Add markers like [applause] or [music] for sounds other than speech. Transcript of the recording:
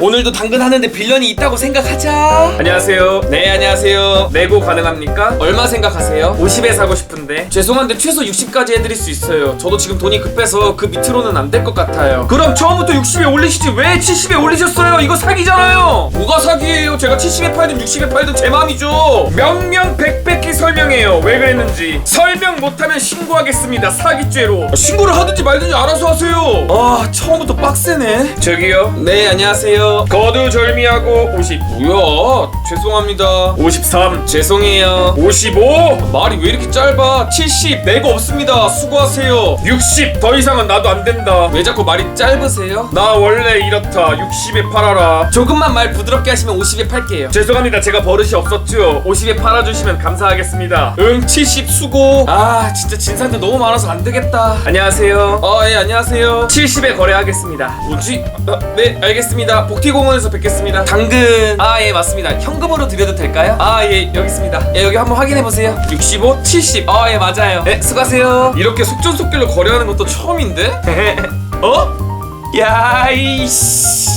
오늘도 당근 하는데 빌런이 있다고 생각하자. 안녕하세요. 네, 안녕하세요. 내고 가능합니까? 얼마 생각하세요? 50에 사고 싶은데. 죄송한데 최소 60까지 해드릴 수 있어요. 저도 지금 돈이 급해서 그 밑으로는 안 될 것 같아요. 그럼 처음부터 60에 올리시지 왜 70에 올리셨어요? 이거 사기잖아요. 뭐가 사기예요? 제가 70에 팔든 60에 팔든 제 마음이죠. 명명백백히 설명해요. 왜 그랬는지. 설명 못하면 신고하겠습니다. 사기죄로. 신고를 하든지 말든지 알아서 하세요. 아, 처음부터 빡세네. 저기요. 네, 안녕하세요. 거두절미하고 50. 뭐야? 죄송합니다. 53. 죄송해요. 55. 말이 왜 이렇게 짧아? 70. 내가 없습니다. 수고하세요. 60. 더 이상은 나도 안 된다. 왜 자꾸 말이 짧으세요? 나 원래 이렇다. 60에 팔아라. 조금만 말 부드럽게 하시면 50에 팔게요. 죄송합니다. 제가 버릇이 없었죠. 50에 팔아주시면 감사하겠습니다. 응, 70 수고. 아, 진짜 진상들 너무 많아서 안 되겠다. 안녕하세요. 어, 예, 안녕하세요. 70에 거래하겠습니다. 뭐지? 아, 네, 알겠습니다. 복티공원에서 뵙겠습니다. 당근. 아, 예, 맞습니다. 현금으로 드려도 될까요? 아, 예, 여기 있습니다. 예, 여기 한번 확인해 보세요. 65, 70. 아, 예, 맞아요. 네, 수고하세요. 이렇게 속전속결로 거래하는 것도 처음인데? [laughs] 어? 야, 이씨.